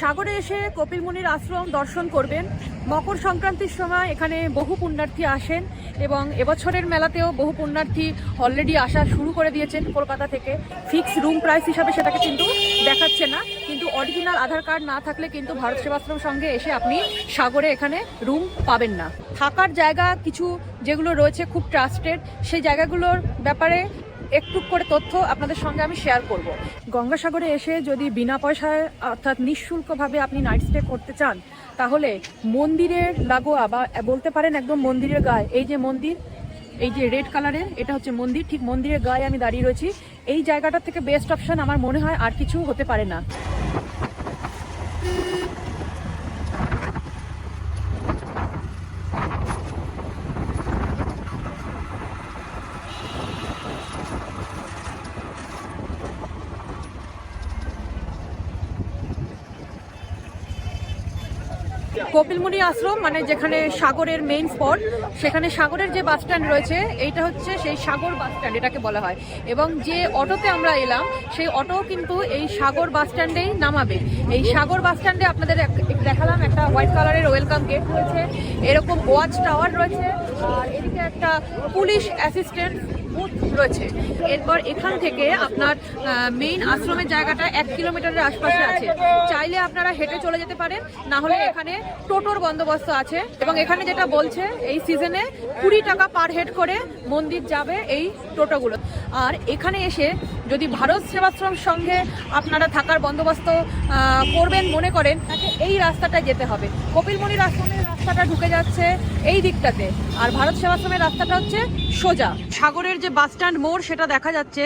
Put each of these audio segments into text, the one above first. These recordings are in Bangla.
সাগরে এসে কপিল কপিলমুনির আশ্রম দর্শন করবেন। মকর সংক্রান্তির সময় এখানে বহু পুণ্যার্থী আসেন এবং এবছরের মেলাতেও বহু পুণ্যার্থী অলরেডি আসা শুরু করে দিয়েছেন কলকাতা থেকে। ফিক্স রুম প্রাইস হিসাবে সেটাকে কিন্তু দেখাচ্ছে না, কিন্তু অরিজিনাল আধার কার্ড না থাকলে কিন্তু ভারত সেবাশ্রম সঙ্গে এসে আপনি সাগরে এখানে রুম পাবেন না। থাকার জায়গা কিছু যেগুলো রয়েছে খুব ট্রাস্টেড সেই জায়গাগুলোর ব্যাপারে একটু করে তথ্য আপনাদের সঙ্গে আমি শেয়ার করব। গঙ্গাসাগরে এসে যদি বিনা পয়সায়, অর্থাৎ নিঃশুল্কভাবে আপনি নাইট স্টে করতে চান, তাহলে মন্দিরের লাগোয়া বা বলতে পারেন একদম মন্দিরের গায়ে, এই যে মন্দির, এই যে রেড কালারের এটা হচ্ছে মন্দির, ঠিক মন্দিরের গায়ে আমি দাঁড়িয়ে রয়েছি। এই জায়গাটা থেকে বেস্ট অপশন আমার মনে হয় আর কিছু হতে পারে না। কপিলমুনি আশ্রম মানে যেখানে সাগরের মেইন স্পট সেখানে সাগরের যে বাস স্ট্যান্ড রয়েছে, এইটা হচ্ছে সেই সাগর বাস স্ট্যান্ড এটাকে বলা হয়। এবং যে অটোতে আমরা এলাম, সেই অটো কিন্তু এই সাগর বাস স্ট্যান্ডেই নামাবে। এই সাগর বাস স্ট্যান্ডে আপনাদের দেখালাম একটা হোয়াইট কালারের ওয়েলকাম গেট রয়েছে। এরকম ওয়াচ টাওয়ার রয়েছে। আর এদিকে একটা পুলিশ অ্যাসিস্ট্যান্ট বুথ রয়েছে। এরপর এখান থেকে আপনার মেইন আশ্রমের জায়গাটা এক কিলোমিটারের আশপাশে আছে। চাইলে আপনারা হেঁটে চলে যেতে পারেন, না হলে এখানে টোটোর বন্দোবস্ত আছে। এবং এখানে যেটা বলছে, এই সিজনে কুড়ি টাকা পার হেড করে মন্দির যাবে এই টোটোগুলো। আর এখানে এসে যদি ভারত সেবাশ্রম সঙ্গে আপনারা থাকার বন্দোবস্ত করবেন মনে করেন, তাকে এই রাস্তাটায় যেতে হবে। কপিলমণির আশ্রমের রাস্তাটা ঢুকে যাচ্ছে এই দিকটাতে। আর ভারত সেবাশ্রমের রাস্তাটা হচ্ছে সোজা। সাগরের যে বাস স্ট্যান্ড মোড়, সেটা দেখা যাচ্ছে।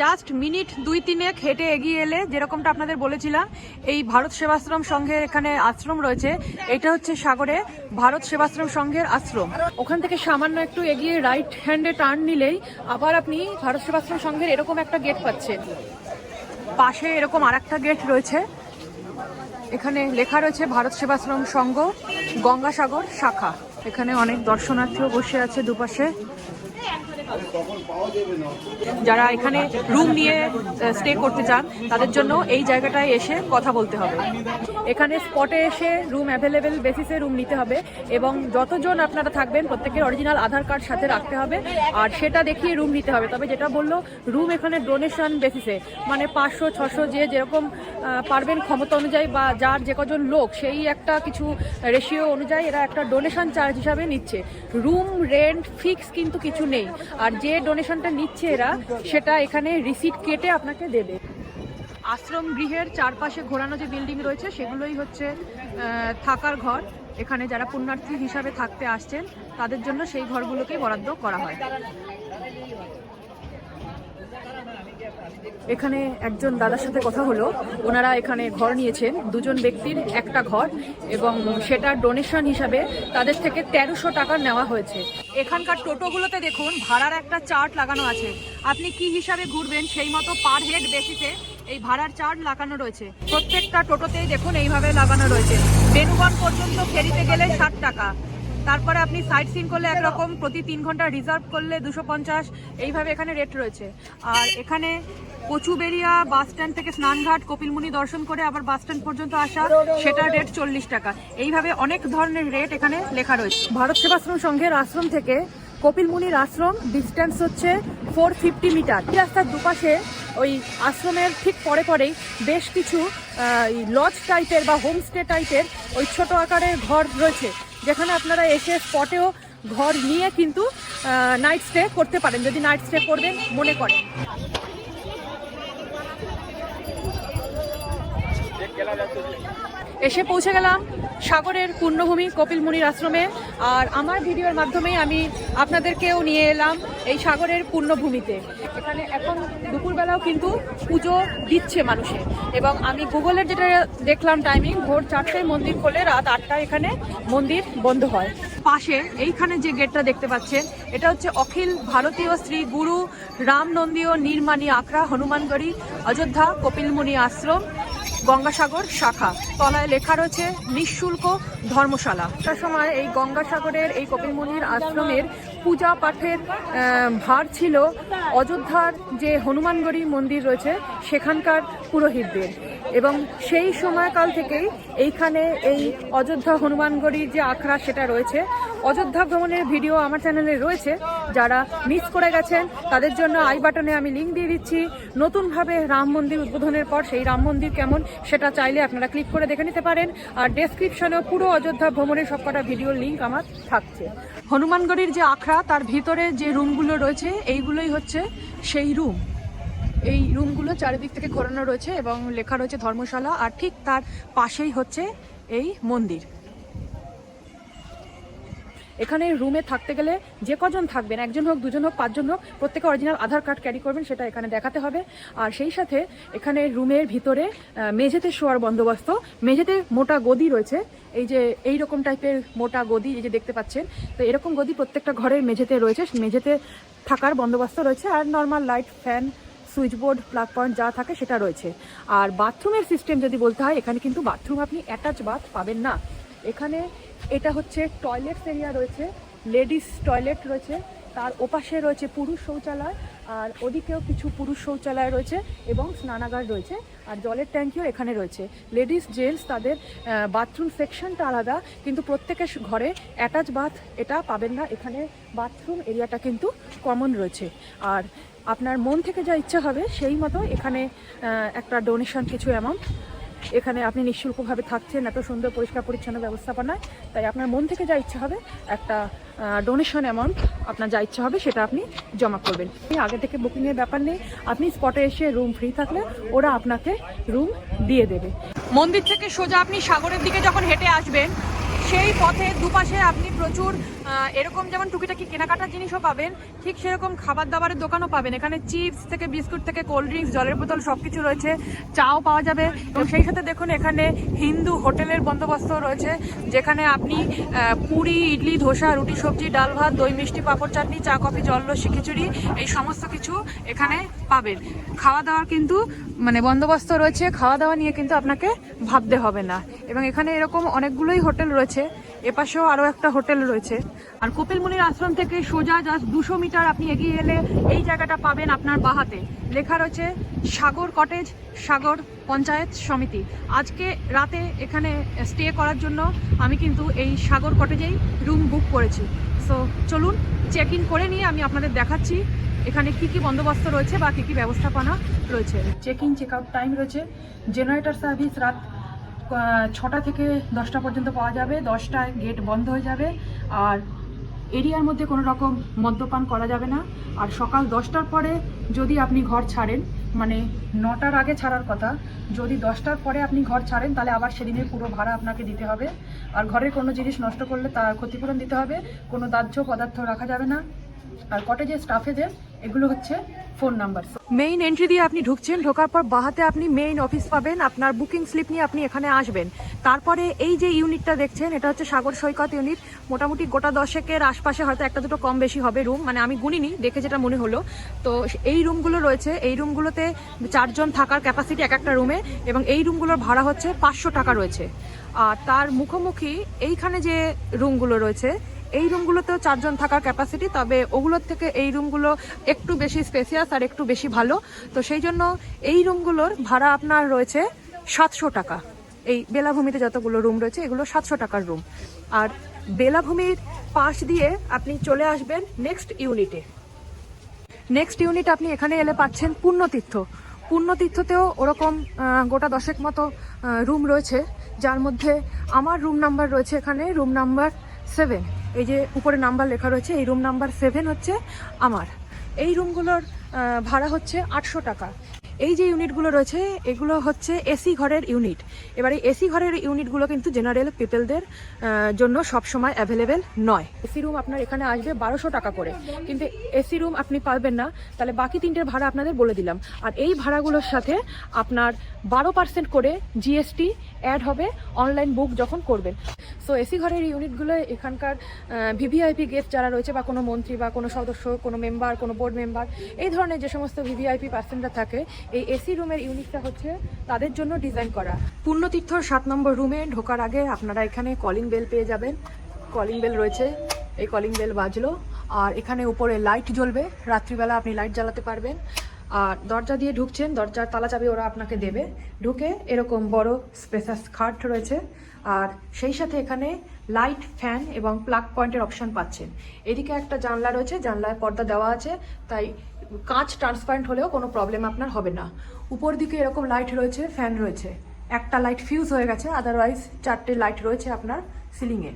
জাস্ট মিনিট দুই তিনেক হেঁটে এগিয়ে এলে, যেরকমটা আপনাদের বলেছিলাম, এই ভারত সেবাশ্রম সংঘের এখানে আশ্রম রয়েছে। এটা হচ্ছে সাগরে ভারত সেবাশ্রম সংঘের আশ্রম। ওখান থেকে সামান্য একটু এগিয়ে রাইট হ্যান্ডে টার্ন নিলেই আবার আপনি ভারত সেবাশ্রম সংঘের এরকম একটা গেট পাচ্ছেন পাশে এরকম আর একটা গেট রয়েছে। এখানে লেখা রয়েছে ভারত সেবাশ্রম সংঘ, গঙ্গাসাগর শাখা। এখানে অনেক দর্শনার্থীও বসে আছে দুপাশে। যারা এখানে রুম নিয়ে স্টে করতে চান, তাদের জন্য এই জায়গাটায় এসে কথা বলতে হবে। এখানে স্পটে এসে রুম অ্যাভেলেবেল বেসিসে রুম নিতে হবে এবং যতজন আপনারা থাকবেন, প্রত্যেকের অরিজিনাল আধার কার্ড সাথে রাখতে হবে। আর সেটা দেখিয়ে রুম নিতে হবে। তবে যেটা বলল রুম এখানে ডোনেশন বেসিসে মানে পাঁচশো, ছশো যে যেরকম পারবেন ক্ষমতা অনুযায়ী বা যার যে কজন লোক, সেই একটা কিছু রেশিও অনুযায়ী এরা একটা ডোনেশন চার্জ হিসাবে নিচ্ছে। রুম রেন্ট ফিক্স কিন্তু কিছু নেই। আর যে ডোনেশনটা নিচ্ছে এরা, সেটা এখানে রিসিট কেটে আপনাকে দেবে। আশ্রম গৃহের চারপাশে ঘোরানো যে বিল্ডিং রয়েছে, সেগুলোই হচ্ছে থাকার ঘর। এখানে যারা পুণ্যার্থী হিসাবে থাকতে আসছেন, তাদের জন্য সেই ঘরগুলোকেই বরাদ্দ করা হয়। এখানে একজন দাদার সাথে কথা হলো। ওনারা এখানে ঘর নিয়েছেন। দুজন ব্যক্তির একটা ঘর এবং সেটা ডোনেশন হিসাবে তাদের থেকে তেরোশো টাকা নেওয়া হয়েছে। এখানকার টোটোগুলোতে দেখুন, ভাড়ার একটা চার্ট লাগানো আছে। আপনি কি হিসাবে ঘুরবেন সেই মতো পার হেড বেসিসে এই ভাড়ার চার্ট লাগানো রয়েছে। প্রত্যেকটা টোটোতেই দেখুন, এইভাবে লাগানো রয়েছে। বেনুগন পর্যন্ত ফেরিতে গেলে ষাট টাকা। তারপরে আপনি সাইট সিন করলে একরকম প্রতি তিন ঘণ্টা রিজার্ভ করলে দুশো পঞ্চাশ এইভাবে এখানে রেট রয়েছে। আর এখানে কচুবেরিয়া বাস স্ট্যান্ড থেকে স্নানঘাট কপিলমুনি দর্শন করে আবার বাস স্ট্যান্ড পর্যন্ত আসা সেটার রেট চল্লিশ টাকা। এইভাবে অনেক ধরনের রেট এখানে লেখা রয়েছে। ভারত সেবাশ্রম সংঘের আশ্রম থেকে কপিলমুনির আশ্রম ডিস্ট্যান্স হচ্ছে ফোর ফিফটি মিটার এই রাস্তার দুপাশে ওই আশ্রমের ঠিক পরে পরেই বেশ কিছু লজ টাইপের বা হোমস্টে টাইপের ওই ছোট আকারের ঘর রয়েছে। যেখানে আপনারা এসে স্পটেও ঘর নিয়ে কিন্তু নাইট স্টে করতে পারেন। যদি নাইট স্টে করবেন, মনে করেন। এসে পৌঁছে গেলাম সাগরের পূর্ণভূমি কপিলমুনির আশ্রমে। আর আমার ভিডিওর মাধ্যমে আমি আপনাদেরকেও নিয়ে এলাম এই সাগরের পূর্ণভূমিতে। এখানে এখন দুপুরবেলাও কিন্তু পুজো দিচ্ছে মানুষে। এবং আমি গুগলের যেটা দেখলাম টাইমিং ভোর চারটায় মন্দির খোলে, রাত আটটায় এখানে মন্দির বন্ধ হয়। পাশে এইখানে যে গেটটা দেখতে পাচ্ছেন, এটা হচ্ছে অখিল ভারতীয় শ্রী গুরু রামনন্দীয় নির্মাণী আখড়া হনুমানগড়ি অযোধ্যা কপিলমুনি আশ্রম। গঙ্গাসাগর শাখা। তলায় লেখা রয়েছে, নিঃশুল্ক ধর্মশালা। তার সময় এই গঙ্গাসাগরের এই কপিলমুনির আশ্রমের পূজা পাঠের ভার ছিল অযোধ্যার যে হনুমানগড়ি মন্দির রয়েছে, সেখানকার পুরোহিতদের। এবং সেই সময়কাল থেকেই এইখানে এই অযোধ্যা হনুমানগড়ির যে আখড়া সেটা রয়েছে। অযোধ্যা ভ্রমণের ভিডিও আমার চ্যানেলে রয়েছে। যারা মিস করে গেছেন, তাদের জন্য আই বাটনে আমি লিঙ্ক দিয়ে দিচ্ছি। নতুনভাবে রাম মন্দির উদ্বোধনের পর সেই রাম মন্দির কেমন সেটা চাইলে আপনারা ক্লিক করে দেখে নিতে পারেন। আর ডেসক্রিপশনেও পুরো অযোধ্যা ভ্রমণের সবকটা ভিডিওর লিঙ্ক আমার থাকছে। হনুমানগড়ির যে আখড়া, তার ভিতরে যে রুমগুলো রয়েছে, এইগুলোই হচ্ছে সেই রুম এই রুমগুলো চারিদিক থেকে ঘোরানো রয়েছে এবং লেখা রয়েছে ধর্মশালা, আর ঠিক তার পাশেই হচ্ছে এই মন্দির। এখানে রুমে থাকতে গেলে যে কজন থাকবেন, একজন হোক, দুজন হোক, পাঁচজন হোক, প্রত্যেকে অরিজিনাল আধার কার্ড ক্যারি করবেন, সেটা এখানে দেখাতে হবে। আর সেই সাথে এখানে রুমের ভিতরে মেঝেতে শোয়ার বন্দোবস্ত, মেঝেতে মোটা গদি রয়েছে। এই যে এই রকম টাইপের মোটা গদি, এই যে দেখতে পাচ্ছেন, তো এরকম গদি প্রত্যেকটা ঘরের মেঝেতে রয়েছে, মেঝেতে থাকার বন্দোবস্ত রয়েছে। আর normal light fan switch board plug point যা থাকে সেটা রয়েছে। আর বাথরুমের সিস্টেম যদি বলতে হয়, এখানে কিন্তু বাথরুম আপনি অ্যাটাচ বাথ পাবেন না। এখানে এটা হচ্ছে টয়লেটস এরিয়া রয়েছে লেডিস টয়লেট রয়েছে, তার ওপাশে রয়েছে পুরুষ শৌচালয়, আর ওদিকেও কিছু পুরুষ শৌচালয় রয়েছে এবং স্নানাগার রয়েছে, আর জলের ট্যাঙ্কিও এখানে রয়েছে। লেডিস জেন্টস তাদের বাথরুম সেকশনটা আলাদা, কিন্তু প্রত্যেকের ঘরে অ্যাটাচ বাথ এটা পাবেন না। এখানে বাথরুম এরিয়াটা কিন্তু কমন রয়েছে। আর আপনার মন থেকে যা ইচ্ছা হবে সেই মতো এখানে একটা ডোনেশন কিছু অ্যামাউন্ট এখানে আপনি নিঃশুল্কভাবে থাকছেন, এত সুন্দর পরিষ্কার পরিচ্ছন্ন ব্যবস্থাপনায়। তাই আপনার মন থেকে যা ইচ্ছা হবে, একটা ডোনেশন অ্যামাউন্ট আপনার যা ইচ্ছা হবে সেটা আপনি জমা করবেন। আগে থেকে বুকিংয়ের ব্যাপার নেই। আপনি স্পটে এসে রুম ফ্রি থাকলে ওরা আপনাকে রুম দিয়ে দেবে। মন্দির থেকে সোজা আপনি সাগরের দিকে যখন হেঁটে আসবেন, সেই পথে দুপাশে আপনি প্রচুর এরকম যেমন টুকিটাকি কেনাকাটার জিনিসও পাবেন, ঠিক সেরকম খাবার দাবারের দোকানও পাবেন। এখানে চিপস থেকে বিস্কুট থেকে কোল্ড ড্রিঙ্কস, জলের বোতল সব কিছু রয়েছে, চাও পাওয়া যাবে। এবং সেই সাথে দেখুন, এখানে হিন্দু হোটেলের বন্দোবস্ত রয়েছে, যেখানে আপনি পুরি, ইডলি, ধোসা, রুটি, সবজি, ডাল ভাত, দই, মিষ্টি, পাঁপড় চাটনি, চা, কফি জল লস্যি খিচুড়ি, এই সমস্ত কিছু এখানে পাবেন। খাওয়া দাওয়ার কিন্তু মানে বন্দোবস্ত রয়েছে খাওয়া দাওয়া নিয়ে কিন্তু আপনাকে ভাবতে হবে না। এবং এখানে এরকম অনেকগুলোই হোটেল রয়েছে এপাশেও আরও একটা হোটেল রয়েছে। আর কপিল মুনির আশ্রম থেকে সোজা জাস্ট দুশো মিটার আপনি এগিয়ে এলে এই জায়গাটা পাবেন আপনার বাহাতে। লেখা রয়েছে, সাগর কটেজ, সাগর পঞ্চায়েত সমিতি। আজকে রাতে এখানে স্টে করার জন্য আমি কিন্তু এই সাগর কটেজেই রুম বুক করেছি। সো চলুন চেক ইন করে নিয়ে আমি আপনাদের দেখাচ্ছি এখানে কি কি বন্দোবস্ত রয়েছে বা কি কি ব্যবস্থাপনা রয়েছে। Check in check out time রয়েছে। জেনারেটর সার্ভিস রাত ছটা থেকে দশটা পর্যন্ত পাওয়া যাবে। দশটায় গেট বন্ধ হয়ে যাবে। আর এরিয়ার মধ্যে কোনো রকম মদ্যপান করা যাবে না। আর সকাল দশটার পরে যদি আপনি ঘর ছাড়েন মানে নটার আগে ছাড়ার কথা, যদি দশটার পরে আপনি ঘর ছাড়েন, তাহলে আবার সেদিনের পুরো ভাড়া আপনাকে দিতে হবে। আর ঘরের কোনো জিনিস নষ্ট করলে তার ক্ষতিপূরণ দিতে হবে। কোনো দাহ্য পদার্থ রাখা যাবে না। আর কটেজের স্টাফেদের এগুলো হচ্ছে ফোন নাম্বার মেইন এন্ট্রি দিয়ে আপনি ঢুকছেন, ঢোকার পর বাহাতে আপনি মেইন অফিস পাবেন, আপনার বুকিং স্লিপ নিয়ে আপনি এখানে আসবেন। তারপরে এই যে ইউনিটটা দেখছেন, এটা হচ্ছে সাগর সৈকত ইউনিট মোটামুটি গোটা দশেকের আশপাশে হয়তো একটা দুটো কম বেশি হবে রুম মানে আমি গুনিনি, দেখে যেটা মনে হলো। তো এই রুমগুলো রয়েছে, এই রুমগুলোতে চারজন থাকার ক্যাপাসিটি এক একটা রুমে এবং এই রুমগুলোর ভাড়া হচ্ছে পাঁচশো টাকা রয়েছে। আর তার মুখোমুখি এইখানে যে রুমগুলো রয়েছে এই রুমগুলোতেও চারজন থাকার ক্যাপাসিটি তবে ওগুলোর থেকে এই রুমগুলো একটু বেশি স্পেসিয়াস আর একটু বেশি ভালো। তো সেই জন্য এই রুমগুলোর ভাড়া আপনার রয়েছে সাতশো টাকা। এই বেলাভূমিতে যতগুলো রুম রয়েছে, এগুলো সাতশো টাকার রুম। আর বেলাভূমির পাশ দিয়ে আপনি চলে আসবেন নেক্সট ইউনিটে নেক্সট ইউনিট আপনি এখানে এলে পাচ্ছেন পূর্ণতীর্থ। পূর্ণতীর্থতেও ওরকম গোটা দশেক মতো রুম রয়েছে। যার মধ্যে আমার রুম নাম্বার রয়েছে এখানে রুম নাম্বার সেভেন এই যে উপরে নাম্বার লেখা রয়েছে, এই রুম নাম্বার সেভেন হচ্ছে আমার। এই রুমগুলোর ভাড়া হচ্ছে আটশো টাকা। এই যে ইউনিটগুলো রয়েছে, এগুলো হচ্ছে এসি ঘরের ইউনিট এবারে এসি ঘরের ইউনিটগুলো কিন্তু জেনারেল পিপলদের জন্য সব সময় অ্যাভেলেবেল নয়। এসি রুম আপনার এখানে আসবে বারোশো টাকা করে। কিন্তু এসি রুম আপনি পাবেন না, তাহলে বাকি তিনটের ভাড়া আপনাদের বলে দিলাম। আর এই ভাড়াগুলোর সাথে আপনার বারো পার্সেন্ট করে জিএসটি অ্যাড হবে অনলাইন বুক যখন করবেন। সো এসি ঘরের ইউনিটগুলো এখানকার ভিভিআইপি গেস্ট যারা রয়েছে বা কোনো মন্ত্রী বা কোনো সদস্য, কোনো মেম্বার কোনো বোর্ড মেম্বার এই ধরনের যে সমস্ত ভিভিআইপি পার্সেন্টরা থাকে এই এসি রুমের ইউনিটটা হচ্ছে তাদের জন্য ডিজাইন করা। পূর্ণতীর্থর সাত নম্বর রুমে ঢোকার আগে আপনারা এখানে কলিং বেল পেয়ে যাবেন। কলিং বেল রয়েছে, এই কলিং বেল বাজলো। আর এখানে উপরে লাইট জ্বলবে, রাত্রিবেলা আপনি লাইট জ্বালাতে পারবেন। আর দরজা দিয়ে ঢুকছেন, দরজার তালা চাবি ওরা আপনাকে দেবে। ঢুকে এরকম বড় স্পেসাস খাট রয়েছে। আর সেই সাথে এখানে লাইট ফ্যান এবং প্লাগ পয়েন্টের অপশন পাচ্ছেন। এদিকে একটা জানলা রয়েছে, জানলায় পর্দা দেওয়া আছে। তাই কাঁচ ট্রান্সপারেন্ট হলেও কোনো প্রবলেম আপনার হবে না। উপর দিকে এরকম লাইট রয়েছে ফ্যান রয়েছে। একটা লাইট ফিউজ হয়ে গেছে আদারওয়াইজ চারটে লাইট রয়েছে আপনার সিলিংয়ে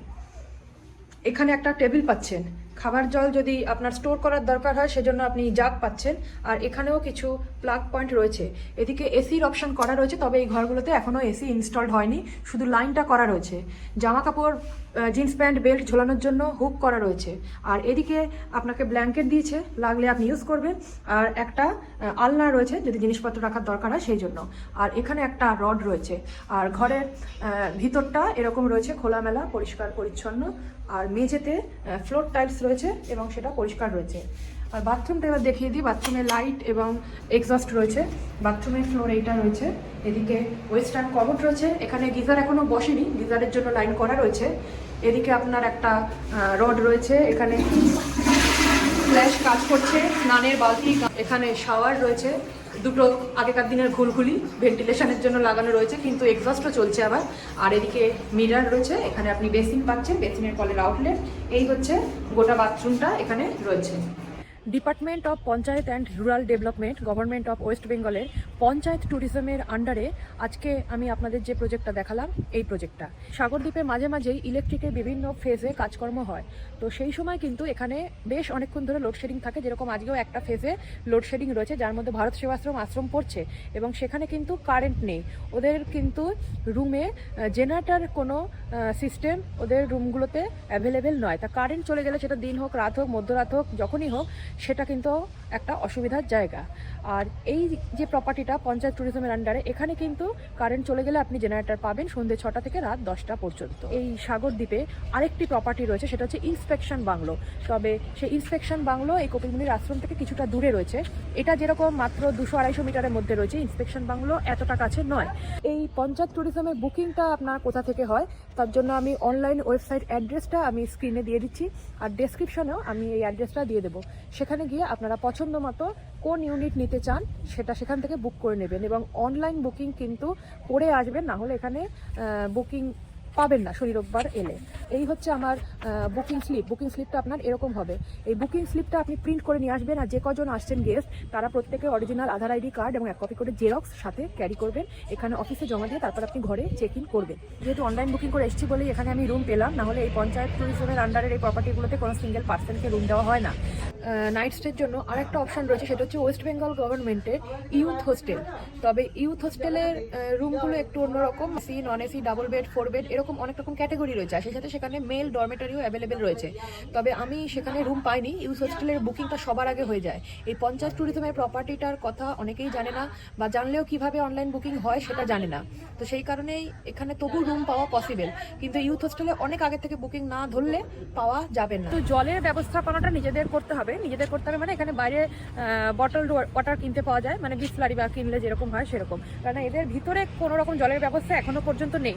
এখানে একটা টেবিল পাচ্ছেন। খাবার জল যদি আপনার স্টোর করার দরকার হয়, সেজন্য আপনি জাগ পাচ্ছেন। আর এখানেও কিছু প্লাগ পয়েন্ট রয়েছে। এদিকে এসির অপশন করা রয়েছে, তবে এই ঘরগুলোতে এখনও এসি ইনস্টলড হয়নি। শুধু লাইনটা করা রয়েছে। জামা কাপড় জিন্স প্যান্ট বেল্ট ঝোলানোর জন্য হুক করা রয়েছে। আর এদিকে আপনাকে ব্ল্যাঙ্কেট দিয়েছে, লাগলে আপনি ইউজ করবেন। আর একটা আলনা রয়েছে, যদি জিনিসপত্র রাখার দরকার হয় সেই জন্য। আর এখানে একটা রড রয়েছে। আর ঘরের ভিতরটা এরকম রয়েছে, খোলামেলা, পরিষ্কার, পরিচ্ছন্ন। আর মেঝেতে ফ্লোর টাইলস রয়েছে এবং সেটা পরিষ্কার রয়েছে। আর বাথরুমটা এবার দেখিয়ে দিই। বাথরুমে লাইট এবং এক্সস্ট রয়েছে। বাথরুমের ফ্লোর এইটা রয়েছে। এদিকে ওয়েস্টার্ন কমোড রয়েছে। এখানে গিজার এখনও বসেনি। গিজারের জন্য লাইন করা রয়েছে। এদিকে আপনার একটা রড রয়েছে। এখানে ফ্ল্যাশ কাজ করছে। স্নানের বালতি, এখানে শাওয়ার রয়েছে। দুটো আগেকার দিনের ঘুলঘুলি ভেন্টিলেশনের জন্য লাগানো রয়েছে, কিন্তু এক্সস্টও চলছে আবার। আর এদিকে মিরার রয়েছে। এখানে আপনি বেসিন পাচ্ছেন বেসিনের কলের আউটলেট এই হচ্ছে গোটা বাথরুমটা এখানে রয়েছে। Department of panchayat and rural development government of West বেঙ্গলের পঞ্চায়েত ট্যুরিজমের আন্ডারে আজকে আমি আপনাদের যে প্রজেক্টটা দেখালাম, এই প্রজেক্টটা সাগরদ্বীপে মাঝে মাঝেই ইলেকট্রিকের বিভিন্ন ফেজে কাজকর্ম হয়। তো সেই সময় কিন্তু এখানে বেশ অনেকক্ষণ ধরে লোডশেডিং থাকে, যেরকম আজকেও একটা ফেজে লোডশেডিং রয়েছে, যার মধ্যে ভারত সেবাশ্রম আশ্রম পড়ছে এবং সেখানে কিন্তু কারেন্ট নেই। ওদের কিন্তু রুমে জেনারেটার কোনো সিস্টেম ওদের রুমগুলোতে অ্যাভেলেবেল নয়। তা কারেন্ট চলে গেলে সেটা দিন হোক, রাত হোক, মধ্যরাত হোক, যখনই হোক সেটা কিন্তু একটা অসুবিধার জায়গা। আর এই যে প্রপার্টিটা পঞ্চায়েত ট্যুরিজমের আন্ডারে এখানে কিন্তু কারেন্ট চলে গেলে আপনি জেনারেটর পাবেন সন্ধ্যে ছটা থেকে রাত দশটা পর্যন্ত। এই সাগর দ্বীপে আরেকটি প্রপার্টি রয়েছে, সেটা হচ্ছে ইন্সপেকশন বাংলো। তবে সেই ইন্সপেকশন বাংলো এই কপিলমুনির আশ্রম থেকে কিছুটা দূরে রয়েছে। এটা যেরকম মাত্র দুশো আড়াইশো মিটারের মধ্যে রয়েছে ইন্সপেকশন বাংলো এতটা কাছে নয়। এই পঞ্চায়েত ট্যুরিজমের বুকিংটা আপনার কোথা থেকে হয়, তার জন্য আমি অনলাইন ওয়েবসাইট অ্যাড্রেসটা আমি স্ক্রিনে দিয়ে দিচ্ছি। আর ডেসক্রিপশনেও আমি এই অ্যাড্রেসটা দিয়ে দেবো। সেখানে গিয়ে আপনারা পছন্দ মতো কোন ইউনিট নিতে চান, সেটা সেখান থেকে বুক করে নেবেন এবং অনলাইন বুকিং কিন্তু করে আসবেন, না হলে এখানে বুকিং পাবেন না শনি রোববার এলে। এই হচ্ছে আমার বুকিং স্লিপ বুকিং স্লিপটা আপনার এরকম হবে। এই বুকিং স্লিপটা আপনি প্রিন্ট করে নিয়ে আসবেন আর যে কজন আসছেন গেস্ট তারা প্রত্যেকে অরিজিনাল আধার আইডি কার্ড এবং এক কপি করে জেরক্স সাথে ক্যারি করবেন। এখানে অফিসে জমা দিয়ে তারপর আপনি ঘরে চেক ইন করবেন। যেহেতু অনলাইন বুকিং করে এসেছি বলেই এখানে আমি রুম পেলাম না হলে এই পঞ্চায়েত ট্যুরিজমের আন্ডারের এই প্রপার্টিগুলোতে কোনো সিঙ্গেল পার্সনকে রুম দেওয়া হয় না। নাইট স্টের জন্য আরেকটা অপশন রয়েছে, সেটা হচ্ছে ওয়েস্ট বেঙ্গল গভর্নমেন্টের ইউথ হোস্টেল তবে ইউথ হোস্টেলের রুমগুলো একটু অন্যরকম C non AC double bed four bed এরকম অনেক রকম ক্যাটাগরি রয়েছে, আর সেই সাথে সেখানে মেল ডরমেটারিও অ্যাভেলেবেল রয়েছে। তবে আমি সেখানে রুম পাইনি ইউথ হোস্টেলের বুকিংটা সবার আগে হয়ে যায়। এই পঞ্চায়েত ট্যুরিজমের প্রপার্টিটার কথা অনেকেই জানে না, বা জানলেও কীভাবে অনলাইন বুকিং হয় সেটা জানে না। তো সেই কারণেই এখানে তবু রুম পাওয়া পসিবল কিন্তু ইউথ হোস্টেলে অনেক আগে থেকে বুকিং না ধরলে পাওয়া যাবে না। তো জলের ব্যবস্থাপনাটা নিজেদের করতে হবে। নিজেদের করতে হবে মানে এখানে বাইরে বটল ওয়াটার কিনতে পাওয়া যায় মানে বিসলারি বা কিনলে যেরকম হয় সেরকম। কারণ এদের ভিতরে কোনো রকম জলের ব্যবস্থা এখনও পর্যন্ত নেই।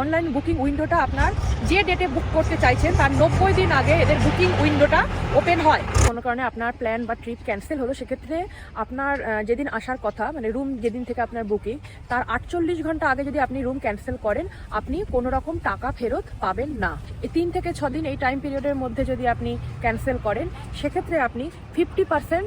অনলাইন বুকিং উইন্ডোটা আপনার যে ডেটে বুক করতে চাইছেন তার নব্বই দিন আগে এদের বুকিং উইন্ডোটা ওপেন হয়। কোনো কারণে আপনার প্ল্যান বা ট্রিপ ক্যান্সেল হলো, সেক্ষেত্রে আপনার যেদিন আসার কথা মানে রুম যেদিন থেকে আপনার বুকিং, তার আটচল্লিশ ঘণ্টা আগে যদি আপনি রুম ক্যান্সেল করেন, আপনি কোনো রকম টাকা ফেরত পাবেন না। এই তিন থেকে ছ দিন এই টাইম পিরিয়ডের মধ্যে যদি আপনি ক্যান্সেল করেন, সেক্ষেত্রে আপনি ফিফটি পার্সেন্ট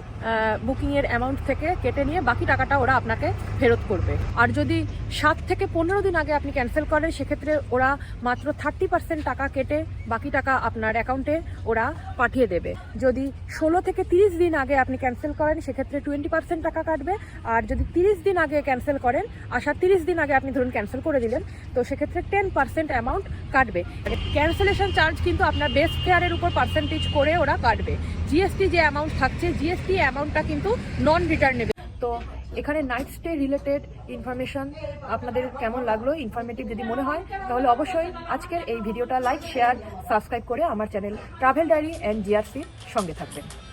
বুকিংয়ের অ্যামাউন্ট থেকে কেটে নিয়ে বাকি টাকাটা ওরা আপনাকে ফেরত করবে। আর যদি সাত থেকে পনেরো দিন আগে আপনি ক্যান্সেল করেন, সেক্ষেত্রে ওরা মাত্র থার্টি পার্সেন্ট টাকা কেটে বাকি টাকা আপনার অ্যাকাউন্টে ওরা পাঠিয়ে দেবে। যদি ষোলো থেকে তিরিশ দিন আগে আপনি ক্যান্সেল করেন, সেক্ষেত্রে টোয়েন্টি পার্সেন্ট টাকা কাটবে। আর যদি তিরিশ দিন আগে ক্যান্সেল করেন আসার তিরিশ দিন আগে আপনি ধরুন ক্যান্সেল করে দিলেন, তো সেক্ষেত্রে টেন পার্সেন্ট অ্যামাউন্ট কাটবে। ক্যান্সেলেশন চার্জ কিন্তু আপনার বেস্ট ফেয়ারের উপর পার্সেন্টেজ করে ওরা কাটবে। জিএসটি যে অ্যামাউন্ট থাকছে জিএসটি অ্যামাউন্টটা কিন্তু নন রিটার্নেবল তো এখানে নাইট স্টে রিলেটেড ইনফরমেশন আপনাদের কেমন লাগল ইনফরমেটিভ যদি মনে হয়, তাহলে অবশ্যই আজকের এই ভিডিওটা লাইক শেয়ার সাবস্ক্রাইব করে আমার চ্যানেল ট্রাভেল ডায়েরি অ্যান্ড জিআরসির সঙ্গে থাকবেন।